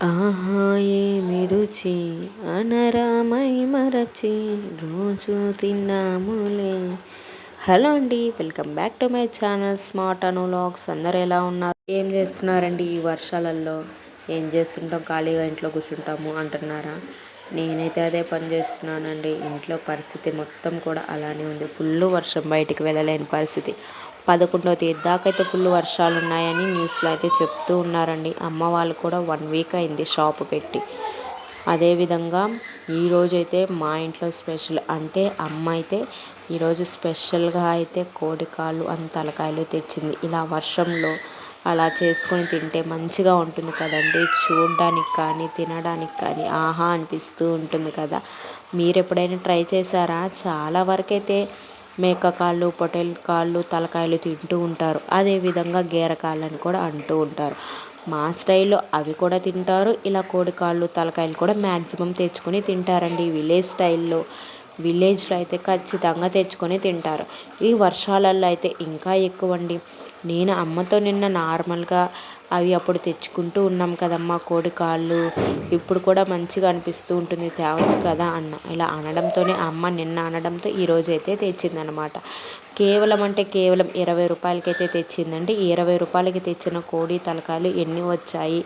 ఆహా ఏమి రుచి? అనరామై మరచి రోజు తిన్నాములే హలో అండి welcome back to my channel smart అనులాగ్స్ అందరు ఎలా ఉన్నారు? ఏం చేస్తున్నారండి ఈ వర్షాలలో ఏం చేస్తుంటాం? ఖాళీగా ఇంట్లో కూర్చుంటాము అంటున్నారా? నేనైతే అదే పని చేస్తున్నానండి. ఇంట్లో పరిస్థితి మొత్తం కూడా అలానే ఉంది. ఫుల్ వర్షం బయటికి వెళ్ళలేని పరిస్థితి. పదకొండవ తేదీ దాకా అయితే ఫుల్ వర్షాలు ఉన్నాయని న్యూస్లో అయితే చెప్తూ ఉన్నారండి. అమ్మ వాళ్ళు కూడా వన్ వీక్ అయింది షాపు పెట్టి. అదేవిధంగా ఈరోజైతే మా ఇంట్లో స్పెషల్ అంటే అమ్మ అయితే ఈరోజు స్పెషల్గా అయితే కోడికాలు అంత తలకాయలు తెచ్చింది. ఇలా వర్షంలో అలా చేసుకొని తింటే మంచిగా ఉంటుంది కదండి. చూడడానికి కానీ తినడానికి కానీ ఆహా అనిపిస్తూ ఉంటుంది కదా. మీరు ఎప్పుడైనా ట్రై చేశారా? చాలా వరకైతే మేక కాళ్ళు పొటల్ కాళ్ళు తలకాయలు తింటూ ఉంటారు. అదేవిధంగా గేరకాళ్ళని కూడా అంటూ ఉంటారు. మా స్టైల్లో అవి కూడా తింటారు. ఇలా కోడి కాళ్ళు తలకాయలు కూడా మ్యాక్సిమం తెచ్చుకొని తింటారండి. విలేజ్ స్టైల్లో విలేజ్లో అయితే ఖచ్చితంగా తెచ్చుకొని తింటారు. ఈ వర్షాలలో అయితే ఇంకా ఎక్కువ అండి నేను అమ్మతో నిన్న నార్మల్గా అవి అప్పుడు తెచ్చుకుంటూ ఉన్నాం కదమ్మా కోడి కాళ్ళు. ఇప్పుడు కూడా మంచిగా అనిపిస్తూ ఉంటుంది తేవచ్చు కదా అన్న. ఇలా అనడంతోనే అమ్మ నిన్న అనడంతో ఈరోజు అయితే తెచ్చిందనమాట కేవలం అంటే కేవలం ఇరవై రూపాయలకైతే తెచ్చిందండి. ఇరవై రూపాయలకి తెచ్చిన కోడి తలకాయలు ఎన్ని వచ్చాయి?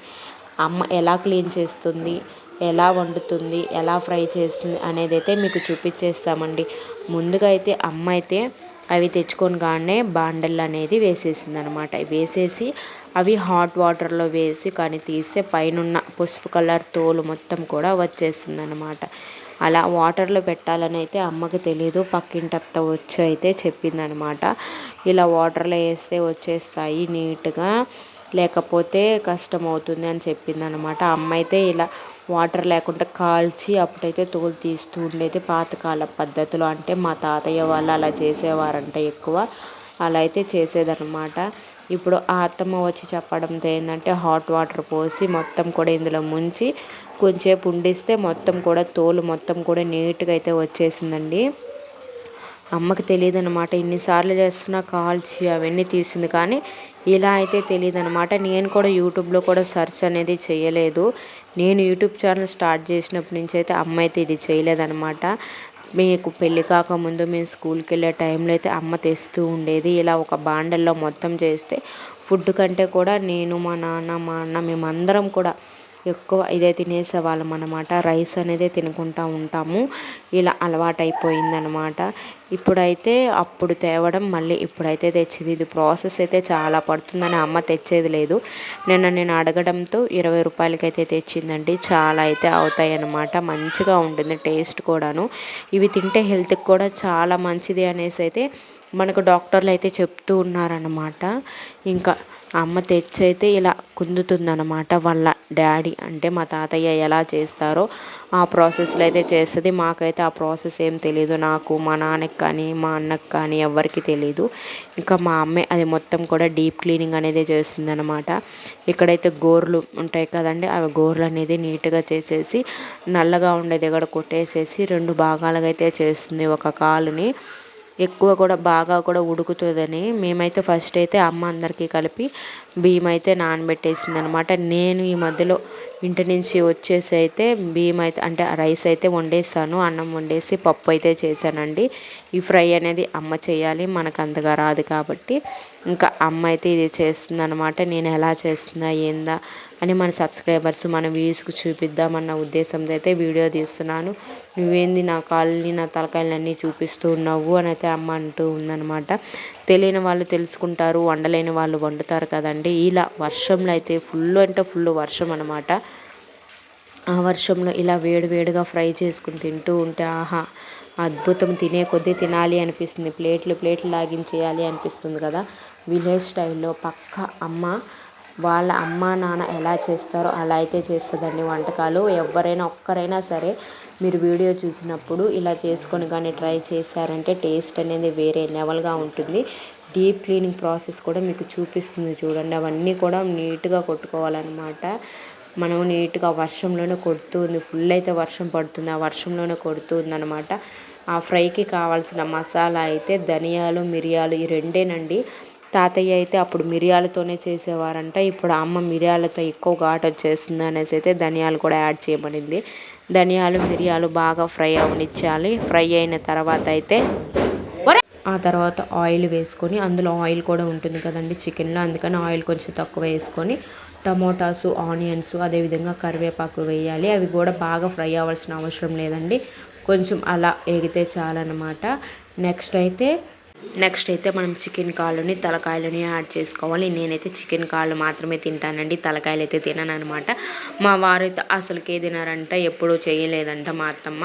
అమ్మ ఎలా క్లీన్ చేస్తుంది? ఎలా వండుతుంది? ఎలా ఫ్రై చేస్తుంది అనేది అయితే మీకు చూపించేస్తామండి ముందుగా అయితే అమ్మ అయితే అవి తెచ్చుకొని కానీ బాండల్ అనేది వేసేసింది అనమాట వేసేసి అవి హాట్ వాటర్లో వేసి కానీ తీస్తే పైనున్న పసుపు కలర్ తోలు మొత్తం కూడా వచ్చేసిందనమాట అనమాట అలా వాటర్లో పెట్టాలని అయితే అమ్మకి తెలియదు పక్కింటత్త వచ్చి అయితే చెప్పిందనమాట ఇలా వాటర్లో వేస్తే వచ్చేస్తాయి నీట్గా లేకపోతే కష్టం అవుతుంది అని చెప్పింది అనమాట అమ్మ అయితే ఇలా వాటర్ లేకుండా కాల్చి అప్పుడైతే తోలు తీస్తూ ఉండేది పాతకాల పద్ధతిలో. అంటే మా తాతయ్య వాళ్ళు అలా చేసేవారంట ఎక్కువ. అలా అయితే చేసేదనమాట ఇప్పుడు ఆ అత్తమ్మ వచ్చి చెప్పడంతో ఏంటంటే హాట్ వాటర్ పోసి మొత్తం కూడా ఇందులో ముంచి కొంచెంసేపు ఉండిస్తే మొత్తం కూడా తోలు మొత్తం కూడా నీట్గా అయితే వచ్చేసిందండి. అమ్మకి తెలియదు అనమాట ఇన్నిసార్లు చేస్తున్నా కాల్చి అవన్నీ తీసింది కానీ ఇలా అయితే తెలియదు అనమాట నేను కూడా యూట్యూబ్లో కూడా సెర్చ్ అనేది చేయలేదు. నేను యూట్యూబ్ ఛానల్ స్టార్ట్ చేసినప్పటి నుంచి అయితే అమ్మ అయితే ఇది చేయలేదనమాట మీకు పెళ్ళి కాకముందు మేము స్కూల్కి వెళ్ళే టైంలో అయితే అమ్మ తెస్తూ ఉండేది. ఇలా ఒక బాండల్లో మొత్తం చేస్తే ఫుడ్ కంటే కూడా నేను మా నాన్న మా అన్న మేమందరం కూడా ఎక్కువ ఇదే తినేసేవాళ్ళం అనమాట రైస్ అనేది తినుకుంటూ ఉంటాము. ఇలా అలవాటైపోయిందనమాట ఇప్పుడైతే అప్పుడు తేవడం మళ్ళీ ఇప్పుడైతే తెచ్చింది. ఇది ప్రాసెస్ అయితే చాలా పడుతుందని అమ్మ తెచ్చేది లేదు. నిన్న నేను అడగడంతో ఇరవై రూపాయలకైతే తెచ్చిందండి. చాలా అయితే అవుతాయి అన్నమాట మంచిగా ఉంటుంది టేస్ట్ కూడాను. ఇవి తింటే హెల్త్కి కూడా చాలా మంచిది అనేసి అయితే మనకు డాక్టర్లు అయితే చెప్తూ ఉన్నారనమాట ఇంకా అమ్మ తెచ్చైతే ఇలా కుందుతుందనమాట వాళ్ళ డాడీ. అంటే మా తాతయ్య ఎలా చేస్తారో ఆ ప్రాసెస్లో అయితే చేస్తుంది. మాకైతే ఆ ప్రాసెస్ ఏం తెలియదు నాకు మా నాన్నకి కానీ మా అన్నకు కానీ ఎవరికి తెలియదు ఇంకా మా అమ్మే అది మొత్తం కూడా డీప్ క్లీనింగ్ అనేది చేస్తుంది అనమాట ఇక్కడైతే గోర్లు ఉంటాయి కదండి అవి గోర్లు అనేది నీట్గా చేసేసి నల్లగా ఉండే దగ్గర కొట్టేసేసి రెండు భాగాలుగా అయితే చేస్తుంది ఒక కాలుని. ఎక్కువ కూడా బాగా కూడా ఉడుకుతుందని మేమైతే ఫస్ట్ అయితే అమ్మ అందరికీ కలిపి బియ్యం అయితే నానబెట్టేసింది అనమాట నేను ఈ మధ్యలో ఇంటి నుంచి వచ్చేసి అయితే బియ్యం అయితే అంటే రైస్ అయితే వండేసాను అన్నం వండేసి పప్పు అయితే చేశానండి. ఈ ఫ్రై అనేది అమ్మ చేయాలి మనకు అంతగా రాదు కాబట్టి. ఇంకా అమ్మ అయితే ఇది చేస్తుంది అనమాట నేను ఎలా చేస్తున్నా ఏందా అని మన సబ్స్క్రైబర్స్ మన వ్యూస్కి చూపిద్దామన్న ఉద్దేశంతో అయితే వీడియో తీస్తున్నాను. నువ్వేంది నా కాళ్ళని నా తలకాయలన్నీ చూపిస్తూ ఉన్నావు అని అయితే అమ్మ అంటూ ఉందనమాట తెలియని వాళ్ళు తెలుసుకుంటారు వండలేని వాళ్ళు వండుతారు కదండి. ఇలా వర్షంలో అయితే ఫుల్ అంటే ఫుల్ వర్షం అనమాట ఆ వర్షంలో ఇలా వేడి వేడిగా ఫ్రై చేసుకుని తింటూ ఉంటే ఆహా అద్భుతం. తినే కొద్దీ తినాలి అనిపిస్తుంది. ప్లేట్లు ప్లేట్లు లాగించేయాలి అనిపిస్తుంది కదా. విలేజ్ స్టైల్లో పక్క అమ్మ వాళ్ళ అమ్మ నాన్న ఎలా చేస్తారో అలా అయితే చేస్తుందండి వంటకాలు. ఎవరైనా ఒక్కరైనా సరే మీరు వీడియో చూసినప్పుడు ఇలా చేసుకొని కానీ ట్రై చేశారంటే టేస్ట్ అనేది వేరే లెవెల్గా ఉంటుంది. డీప్ క్లీనింగ్ ప్రాసెస్ కూడా మీకు చూపిస్తుంది చూడండి. అవన్నీ కూడా నీట్గా కొట్టుకోవాలన్నమాట. మనం నీట్గా వర్షంలోనే కొడుతుంది. ఫుల్ అయితే వర్షం పడుతుంది. ఆ వర్షంలోనే కొడుతుంది అనమాట ఆ ఫ్రైకి కావాల్సిన మసాలా అయితే ధనియాలు మిరియాలు ఈ రెండేనండి. తాతయ్య అయితే అప్పుడు మిరియాలతోనే చేసేవారంట. ఇప్పుడు అమ్మ మిరియాలతో ఎక్కువ ఘాటు వచ్చేస్తుంది అనేసి అయితే ధనియాలు కూడా యాడ్ చేయబడింది. ధనియాలు మిరియాలు బాగా ఫ్రై అవనిచ్చాలి. ఫ్రై అయిన తర్వాత అయితే ఆ తర్వాత ఆయిల్ వేసుకొని అందులో ఆయిల్ కూడా ఉంటుంది కదండి చికెన్లో అందుకని ఆయిల్ కొంచెం తక్కువ వేసుకొని టమోటాసు ఆనియన్స్ అదేవిధంగా కరివేపాకు వేయాలి. అవి కూడా బాగా ఫ్రై అవ్వాల్సిన అవసరం లేదండి. కొంచెం అలా ఎగితే చాలన్నమాట. నెక్స్ట్ అయితే నెక్స్ట్ అయితే మనం చికెన్ కాళ్ళని తలకాయలని యాడ్ చేసుకోవాలి. నేనైతే చికెన్ కాళ్ళు మాత్రమే తింటానండి. తలకాయలు అయితే తినను అనమాట మా వారైతే అసలుకే తినారంట ఎప్పుడూ చేయలేదంట మా అత్తమ్మ.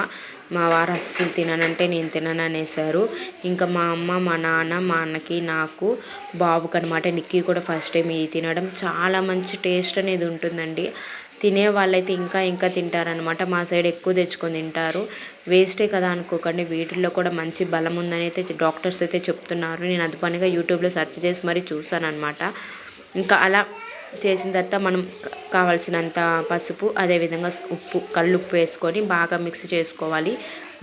మా వారు అస్సలు తిననంటే నేను తినను అనేసారు ఇంకా మా అమ్మ మా నాన్న మా అన్నకి నాకు బాబుకి అనమాట నిక్కీ కూడా ఫస్ట్ టైం ఇది తినడం. చాలా మంచి టేస్ట్ అనేది ఉంటుందండి. తినే వాళ్ళైతే ఇంకా ఇంకా తింటారనమాట మా సైడ్ ఎక్కువ తెచ్చుకొని తింటారు. వేస్టే కదా అనుకోకండి. వీటిల్లో కూడా మంచి బలం ఉందని అయితే డాక్టర్స్ అయితే చెప్తున్నారు. నేను అది పనిగా యూట్యూబ్లో సెర్చ్ చేసి మరీ చూసాను అనమాట ఇంకా అలా చేసిన తర్వాత మనం కావాల్సినంత పసుపు అదేవిధంగా ఉప్పు కల్లుప్పు వేసుకొని బాగా మిక్స్ చేసుకోవాలి.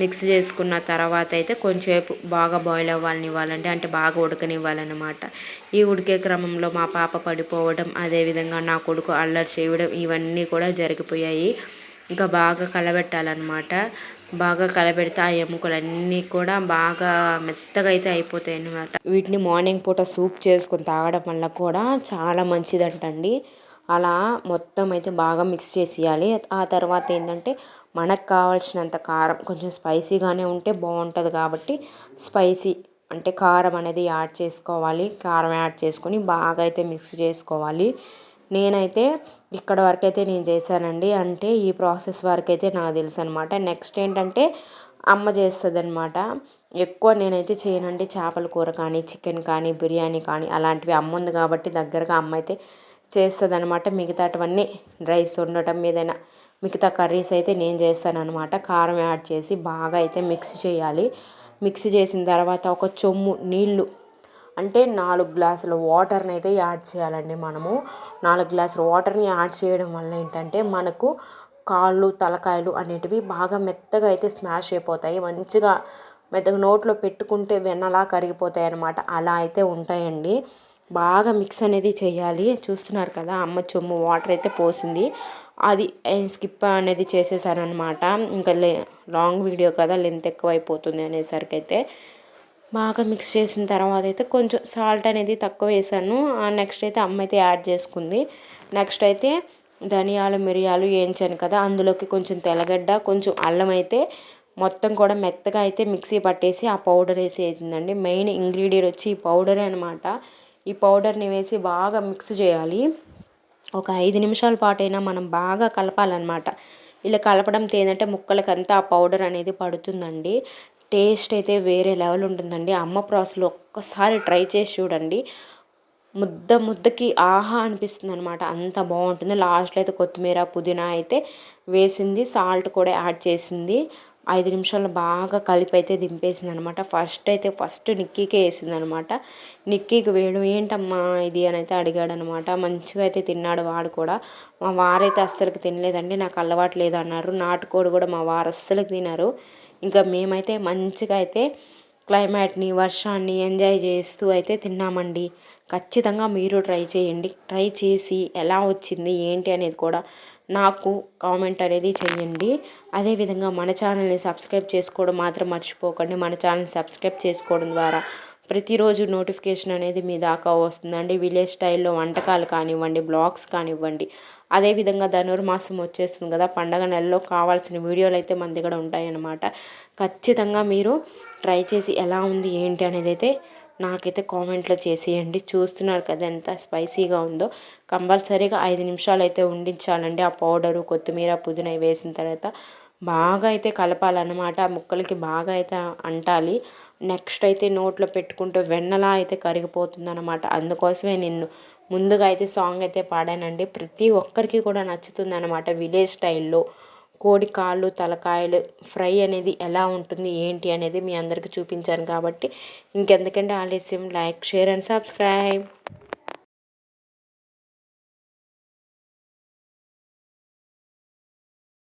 మిక్స్ చేసుకున్న తర్వాత అయితే కొంచెంసేపు బాగా బాయిల్ అవ్వాలనివ్వాలండి అంటే బాగా ఉడకనివ్వాలన్నమాట. ఈ ఉడికే క్రమంలో మా పాప పడిపోవడం అదేవిధంగా నా కొడుకు అల్లరి చేయడం ఇవన్నీ కూడా జరిగిపోయాయి. ఇంకా బాగా కలబెట్టాలన్నమాట. బాగా కలబెడితే ఆ ఎముకలన్నీ కూడా బాగా మెత్తగా అయితే అయిపోతాయి అన్నమాట వీటిని మార్నింగ్ పూట సూప్ చేసుకొని తాగడం వల్ల కూడా చాలా మంచిదంటండి. అలా మొత్తం అయితే బాగా మిక్స్ చేసేయాలి. ఆ తర్వాత ఏంటంటే మనకు కావాల్సినంత కారం. కొంచెం స్పైసీగానే ఉంటే బాగుంటుంది కాబట్టి స్పైసీ అంటే కారం అనేది యాడ్ చేసుకోవాలి. కారం యాడ్ చేసుకొని బాగా అయితే మిక్స్ చేసుకోవాలి. నేనైతే ఇక్కడ వరకు అయితే నేను చేశానండి. అంటే ఈ ప్రాసెస్ వరకు అయితే నాకు తెలుసు అనమాట నెక్స్ట్ ఏంటంటే అమ్మ చేస్తుంది అనమాట ఎక్కువ నేనైతే చేయనండి చేపల కూర కానీ చికెన్ కానీ బిర్యానీ కానీ అలాంటివి. అమ్మ ఉంది కాబట్టి దగ్గరగా అమ్మ అయితే చేస్తుంది అనమాట మిగతాటివన్నీ రైస్ ఉండటం ఏదైనా మిగతా కర్రీస్ అయితే నేను చేస్తానన్నమాట. కారం యాడ్ చేసి బాగా అయితే మిక్స్ చేయాలి. మిక్స్ చేసిన తర్వాత ఒక చొమ్ము నీళ్ళు అంటే నాలుగు గ్లాసుల వాటర్ని అయితే యాడ్ చేయాలండి మనము. నాలుగు గ్లాసుల వాటర్ని యాడ్ చేయడం వల్ల ఏంటంటే మనకు కాళ్ళు తలకాయలు అనేటివి బాగా మెత్తగా అయితే స్మాష్ అయిపోతాయి. మంచిగా మెత్తగా నోట్లో పెట్టుకుంటే వెన్నలా కరిగిపోతాయి అనమాట అలా అయితే ఉంటాయండి. బాగా మిక్స్ అనేది చేయాలి. చూస్తున్నారు కదా అమ్మ చొమ్ము వాటర్ అయితే పోసింది. అది స్కిప్ అనేది చేసేసాను అనమాట ఇంకా లే లాంగ్ వీడియో కదా లెంత్ ఎక్కువ అయిపోతుంది అనేసరికి అయితే బాగా మిక్స్ చేసిన తర్వాత అయితే కొంచెం సాల్ట్ అనేది తక్కువ వేసాను. నెక్స్ట్ అయితే అమ్మ అయితే యాడ్ చేసుకుంది. నెక్స్ట్ అయితే ధనియాలు మిరియాలు వేయించాను కదా అందులోకి కొంచెం తెల్లగడ్డ కొంచెం అల్లం అయితే మొత్తం కూడా మెత్తగా అయితే మిక్సీ పట్టేసి ఆ పౌడర్ వేసి అవుతుందండి మెయిన్ ఇంగ్రీడియంట్ వచ్చి ఈ పౌడరే అనమాట ఈ పౌడర్ని వేసి బాగా మిక్స్ చేయాలి. ఒక ఐదు నిమిషాల పాటైనా మనం బాగా కలపాలన్నమాట. ఇలా కలపడం ఏంటంటే ముక్కలకంతా ఆ పౌడర్ అనేది పడుతుందండి. టేస్ట్ అయితే వేరే లెవెల్ ఉంటుందండి. అమ్మ ప్రాసెస్లో ఒక్కసారి ట్రై చేసి చూడండి. ముద్ద ముద్దకి ఆహా అనిపిస్తుంది అనమాట అంత బాగుంటుంది. లాస్ట్లో అయితే కొత్తిమీర పుదీనా అయితే వేసింది. సాల్ట్ కూడా యాడ్ చేసింది. ఐదు నిమిషాలు బాగా కలిపి అయితే దింపేసింది అనమాట ఫస్ట్ అయితే ఫస్ట్ నిక్కీకే వేసింది అనమాట నిక్కీకి వేయడం ఏంటమ్మా ఇది అని అయితే అడిగాడు అనమాట మంచిగా అయితే తిన్నాడు వాడు కూడా. మా వారైతే అస్సలకి తినలేదండి నాకు అలవాటు లేదు అన్నారు. నాటుకోడి కూడా మా వారు అస్సలకి తినరు. ఇంకా మేమైతే మంచిగా అయితే క్లైమేట్ని వర్షాన్ని ఎంజాయ్ చేస్తూ అయితే తిన్నామండి. ఖచ్చితంగా మీరు ట్రై చేయండి. ట్రై చేసి ఎలా వచ్చింది ఏంటి అనేది కూడా నాకు కామెంట్ అనేది చేయండి అదేవిధంగా మన ఛానల్ని సబ్స్క్రైబ్ చేసుకోవడం మాత్రం మర్చిపోకండి. మన ఛానల్ని సబ్స్క్రైబ్ చేసుకోవడం ద్వారా ప్రతిరోజు నోటిఫికేషన్ అనేది మీ దాకా వస్తుందండి. విలేజ్ స్టైల్లో వంటకాలు కానివ్వండి బ్లాగ్స్ కానివ్వండి. అదేవిధంగా ధనుర్మాసం వచ్చేస్తుంది కదా. పండగ నెలలో కావాల్సిన వీడియోలు అయితే మన దగ్గర ఉంటాయన్నమాట. ఖచ్చితంగా మీరు ట్రై చేసి ఎలా ఉంది ఏంటి అనేది అయితే నాకైతే కామెంట్లో చేసేయండి. చూస్తున్నారు కదా ఎంత స్పైసీగా ఉందో. కంపల్సరీగా ఐదు నిమిషాలు అయితే ఉండించాలండి. ఆ పౌడరు కొత్తిమీర పుదీనా వేసిన తర్వాత బాగా అయితే కలపాలన్నమాట. ఆ ముక్కలకి బాగా అయితే అంటాలి. నెక్స్ట్ అయితే నోట్లో పెట్టుకుంటే వెన్నలా అయితే కరిగిపోతుంది అనమాట అందుకోసమే నిన్ను ముందుగా అయితే సాంగ్ అయితే పాడానండి. ప్రతి ఒక్కరికి కూడా నచ్చుతుంది అన్నమాట విలేజ్ స్టైల్లో. కోడి కాళ్ళు తలకాయలు ఫ్రై అనేది ఎలా ఉంటుంది ఏంటి అనేది మీ అందరికీ చూపించాను కాబట్టి ఇంకెందుకంటే ఆలస్యం. Like share and subscribe.